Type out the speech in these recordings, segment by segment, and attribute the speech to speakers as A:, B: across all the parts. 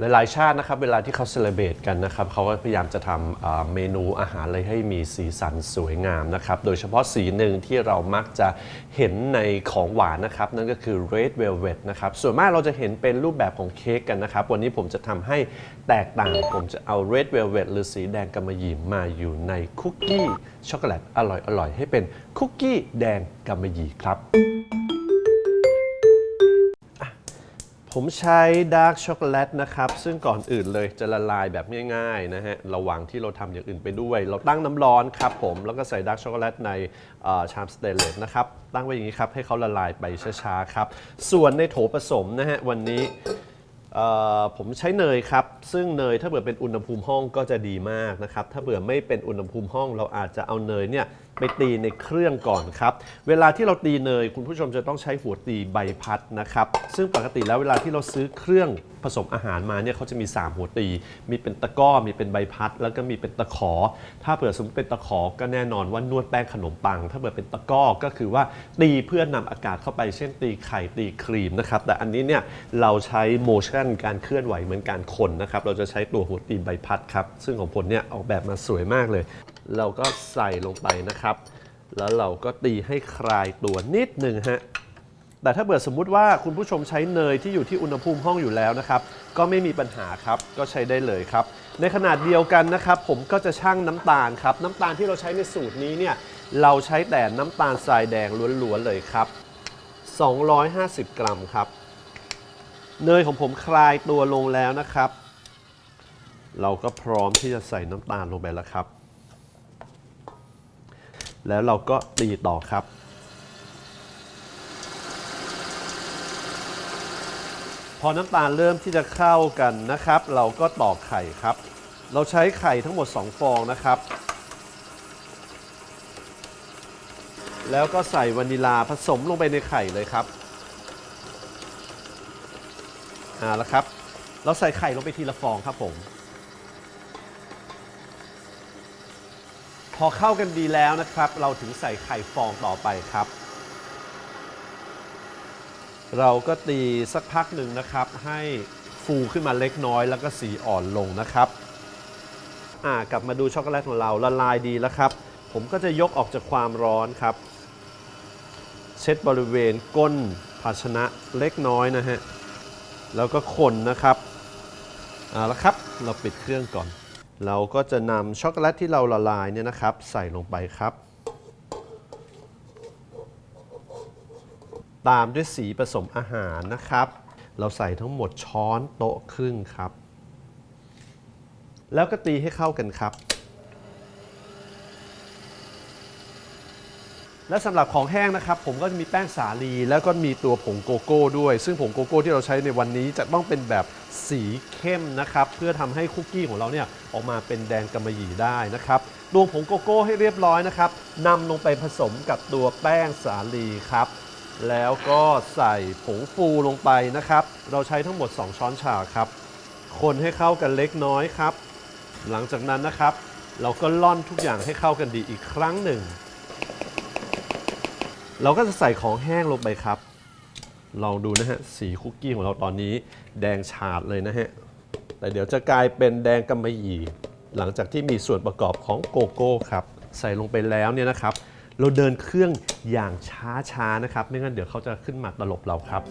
A: หลายๆชาตินะครับเวลาที่เขาเซเลบรตกันนะครับเขาก็พยายามจะทำเมนูอาหารอะไรให้มีสีสันสวยงามนะครับโดยเฉพาะสีหนึ่งที่เรามักจะเห็นในของหวานนะครับนั่นก็คือ red velvet นะครับส่วนมากเราจะเห็นเป็นรูปแบบของเค้กกันนะครับวันนี้ผมจะทำให้แตกต่าง ผมจะเอา red velvet หรือสีแดงกำมะหยี่มาอยู่ในคุกกี้ช็อกโกแลตอร่อยๆให้เป็นคุกกี้แดงกำมะหยี่ครับ ผมใช้ดาร์กช็อกโกแลตนะครับ ซึ่งก่อนอื่นเลยจะละลายแบบง่ายๆนะฮะระหว่างที่เราทำอย่างอื่นไปด้วย เราตั้งน้ำร้อนครับผมแล้วก็ใส่ดาร์กช็อกโกแลตในชามสเตนเลสนะครับ ตั้งไว้อย่างนี้ครับให้เขาละลายไปช้าๆครับ ส่วนในโถผสมนะฮะวันนี้ผมใช้เนยครับ ซึ่งเนยถ้าเผื่อเป็นอุณหภูมิห้องก็จะดีมากนะครับ ถ้าเผื่อไม่เป็นอุณหภูมิห้อง เราอาจจะเอาเนยเนี่ย ไปตีในเครื่องก่อนครับ เวลาที่เราตีเนยคุณผู้ชมจะต้องใช้หัวตีใบพัดนะครับ ซึ่งปกติแล้วเวลาที่เราซื้อเครื่องผสมอาหารมาเนี่ยเขาจะมี 3 หัวตี มีเป็นตะก้อ มีเป็นใบพัด แล้วก็มีเป็นตะขอ ถ้าเผื่อสมมติเป็นตะขอก็แน่นอนว่านวดแป้งขนมปัง ถ้าเผื่อเป็นตะก้อก็คือว่าตีเพื่อนำอากาศเข้าไปเช่นตีไข่ตีครีมนะครับ แต่อันนี้เนี่ยเราใช้โมชั่นการเคลื่อนไหวเหมือนการคนนะครับ เราจะใช้ตัวหัวตีใบพัดครับ ซึ่งของผมเนี่ยออกแบบมาสวยมากเลย เราก็ใส่ลงไปนะครับ แล้วเราก็ตีให้คลายตัวนิดหนึ่งฮะแต่ถ้าเกิดสมมุติว่าคุณผู้ชมใช้เนยที่อยู่ที่อุณหภูมิห้องอยู่แล้วนะครับ ก็ไม่มีปัญหาครับก็ใช้ได้เลยครับ ในขนาดเดียวกันนะครับ ผมก็จะชั่งน้ำตาลครับ น้ำตาลที่เราใช้ในสูตรนี้เนี่ยเราใช้แต่น้ำตาลทรายแดงล้วนๆเลยครับ 250 กรัมครับ เนยของผมคลายตัวลงแล้วนะครับ เราก็พร้อมที่จะใส่น้ำตาลลงไปแล้วครับ แล้วเราก็ตีต่อครับ พอน้ำตาลเริ่มที่จะเข้ากันนะครับ เราก็ตอกไข่ครับ เราใช้ไข่ทั้งหมด 2 ฟองนะครับ แล้วก็ใส่วานิลาผสมลงไปในไข่เลยครับเอาและครับ เราใส่ไข่ลงไปทีละฟองครับผม พอเข้ากันดีแล้วนะครับ เราถึงใส่ไข่ฟองต่อไปครับ เราก็ตีสักพักหนึ่งนะครับ ให้ฟูขึ้นมาเล็กน้อย แล้วก็สีอ่อนลงนะครับอ่ากลับมาดูช็อกโกแลตของเราละลายดีแล้วครับ ผมก็จะยกออกจากความร้อนครับ เช็ดบริเวณก้นภาชนะเล็กน้อยนะฮะแล้วก็คนนะครับเอาละครับ เราปิดเครื่องก่อน เราก็จะนำช็อกโกแลตที่เราละลายเนี่ยนะครับ ใส่ลงไปครับ ตามด้วยสีผสมอาหารนะครับ เราใส่ทั้งหมดช้อนโต๊ะครึ่งครับ แล้วก็ตีให้เข้ากันครับ และสำหรับของแห้งนะครับผมก็จะมีแป้งสาลี แล้วก็มีตัวผงโกโก้ด้วย ซึ่งผงโกโก้ที่เราใช้ในวันนี้จะต้องเป็นแบบสีเข้มนะครับ เพื่อทำให้คุกกี้ของเราเนี่ยออกมาเป็นแดงกำมะหยี่ได้นะครับตวงผงโกโก้ให้เรียบร้อยนะครับนำลงไปผสมกับตัวแป้งสาลีครับ แล้วก็ใส่ผงฟูลงไปนะครับ เราใช้ทั้งหมด 2 ช้อนชาครับ คนให้เข้ากันเล็กน้อยครับ หลังจากนั้นนะครับ เราก็ล่อนทุกอย่างให้เข้ากันดีอีกครั้งหนึ่ง เราก็จะใส่ของแห้งลงไปครับลองดูนะฮะสีคุกกี้ของเราตอนนี้แดงฉาดเลยนะฮะแต่เดี๋ยวจะกลายเป็นแดงกำมะหยี่หลังจากที่มีส่วนประกอบของโกโก้ครับ ใส่ลงไปแล้วเนี่ยนะครับ เราเดินเครื่องอย่างช้าๆนะครับ ไม่งั้นเดี๋ยวเขาจะขึ้นมาตลบเราครับ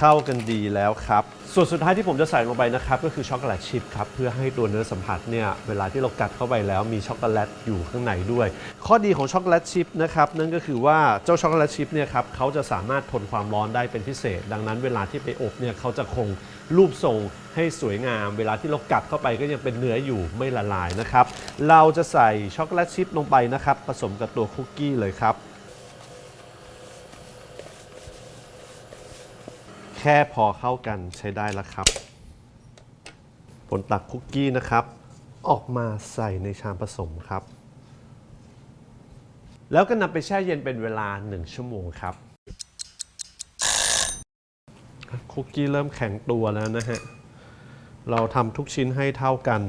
A: เข้ากันดีแล้วครับ ส่วนสุดท้ายที่ผมจะใส่ลงไปนะครับ ก็คือช็อกโกแลตชิพครับ เพื่อให้ตัวเนื้อสัมผัสเนี่ยเวลาที่เรากัดเข้าไปแล้วมีช็อกโกแลตอยู่ข้างในด้วย ข้อดีของช็อกโกแลตชิพนะครับนั่นก็คือว่าเจ้าช็อกโกแลตชิพเนี่ยครับเขาจะสามารถทนความร้อนได้เป็นพิเศษ ดังนั้นเวลาที่ไปอบเนี่ยเขาจะคงรูปทรงให้สวยงาม เวลาที่เรากัดเข้าไปก็ยังเป็นเนื้ออยู่ไม่ละลายนะครับเราจะใส่ช็อกโกแลตชิพลงไปนะครับผสมกับตัวคุกกี้เลยครับ แค่พอเข้ากันใช้ได้แล้วครับ ผลตักคุกกี้นะครับ ออกมาใส่ในชามผสมครับ แล้วก็นำไปแช่เย็นเป็นเวลา 1 ชั่วโมงครับ คุกกี้เริ่มแข็งตัวแล้วนะฮะ เราทำทุกชิ้นให้เท่ากัน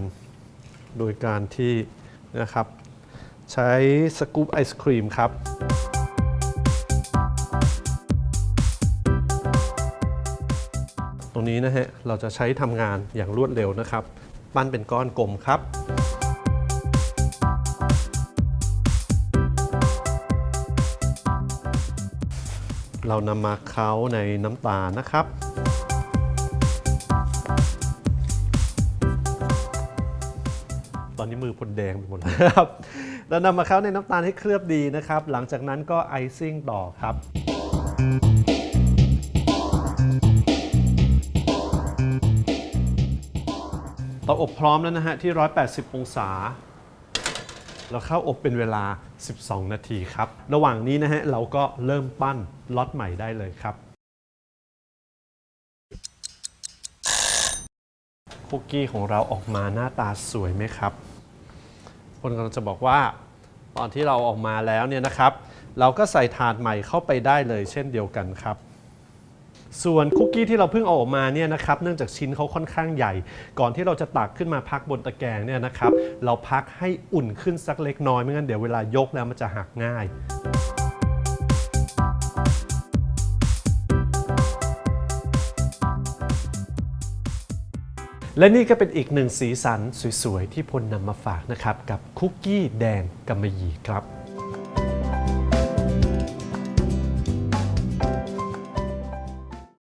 A: โดยการที่นะครับ ใช้สกู๊ปไอศครีมครับ นี้นะฮะเราจะใช้ทำงานอย่างรวดเร็วนะครับ ปั้นเป็นก้อนกลมครับ เรานำมาเค้าในน้ำตาลนะครับ ตอนนี้มือพลแดงไปหมดแล้วครับเรานำมาเค้าในน้ำตาลให้เคลือบดีนะครับ หลังจากนั้นก็ไอซิ่งต่อครับาอบพร้อมแล้วนะฮะที่ 180 องศา เราเข้าอบเป็นเวลา 12 นาทีครับ ระหว่างนี้นะฮะเราก็เริ่มปั้นล็อตใหม่ได้เลยครับคุกกี้ของเราออกมาหน้าตาสวยไหมครับ คนกำลังจะบอกว่าตอนที่เราออกมาแล้วเนี่ยนะครับ เราก็ใส่ถาดใหม่เข้าไปได้เลยเช่นเดียวกันครับ ส่วนคุกกี้ที่เราเพิ่งเอาออกมาเนี่ยนะครับเนื่องจากชิ้นเขาค่อนข้างใหญ่ ก่อนที่เราจะตักขึ้นมาพักบนตะแกรงเนี่ยนะครับเราพักให้อุ่นขึ้นสักเล็กน้อยไม่งั้นเดี๋ยวเวลายกแล้วมันจะหักง่ายและนี่ก็เป็นอีกหนึ่งสีสันสวยๆ ที่พลนำมาฝากนะครับ กับคุกกี้แดงกำมะหยี่ครับ